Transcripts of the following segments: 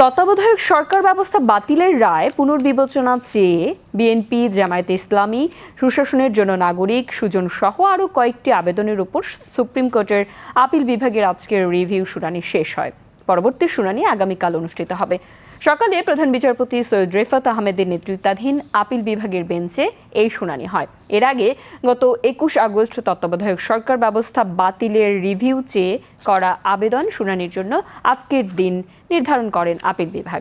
তত্ত্বাবধায়ক সরকার ব্যবস্থা বাতিলের রায় পুনর্বিবেচনা চেয়ে বিএনপি, জামায়াতে ইসলামী, সুশাসনের জন্য নাগরিক, সুজন সহ আরও কয়েকটি আবেদনের উপর সুপ্রিম কোর্টের আপিল বিভাগের আজকের রিভিউ শুনানি শেষ হয়। পরবর্তী শুনানি আগামীকাল অনুষ্ঠিত হবে। সকালে প্রধান বিচারপতি সৈয়দ রেফাত আহমেদের নেতৃত্বাধীন আপিল বিভাগের বেঞ্চে এই শুনানি হয়। এর আগে গত একুশ আগস্ট তত্ত্বাবধায়ক সরকার ব্যবস্থা বাতিলের রিভিউ চেয়ে করা আবেদন শুনানির জন্য আজকের দিন নির্ধারণ করেন আপিল বিভাগ।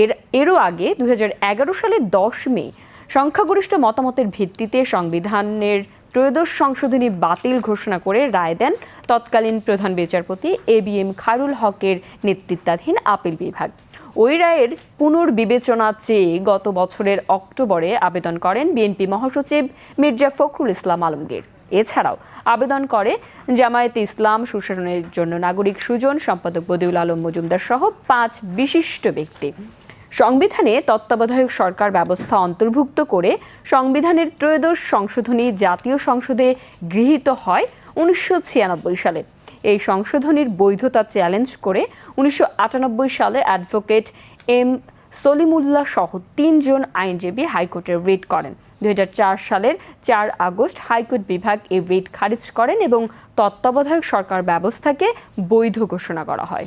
এর, এরও আগে দুই হাজার এগারো সালের দশ মে সংখ্যাগরিষ্ঠ মতামতের ভিত্তিতে সংবিধানের ত্রয়োদশ সংশোধনী বাতিল ঘোষণা করে রায় দেন তৎকালীন প্রধান বিচারপতি এ বি এম খায়রুল হকের নেতৃত্বাধীন আপিল বিভাগ। ওই রায়ের পুনর্বিবেচনা চেয়ে গত বছরের অক্টোবরে আবেদন করেন বিএনপি মহাসচিব মির্জা ফখরুল ইসলাম আলমগীর। এছাড়াও আবেদন করে জামায়াতে ইসলাম সুশাসনের জন্য নাগরিক সুজন সম্পাদক বদিউল আলম মজুমদার সহ পাঁচ বিশিষ্ট ব্যক্তি। সংবিধানে তত্ত্বাবধায়ক সরকার ব্যবস্থা অন্তর্ভুক্ত করে সংবিধানের ত্রয়োদশ সংশোধনী জাতীয় সংসদে গৃহীত হয় উনিশশো ছিয়ানব্বই সালে। এই সংশোধনীর বৈধতা চ্যালেঞ্জ করে উনিশশো আটানব্বই সালে অ্যাডভোকেট এম সলিমুল্লাহ সহ তিনজন আইনজীবী হাইকোর্টে রিট করেন। দু হাজার চার সালের চার আগস্ট হাইকোর্ট বিভাগ এই রিট খারিজ করেন এবং তত্ত্বাবধায়ক সরকার ব্যবস্থাকে বৈধ ঘোষণা করা হয়।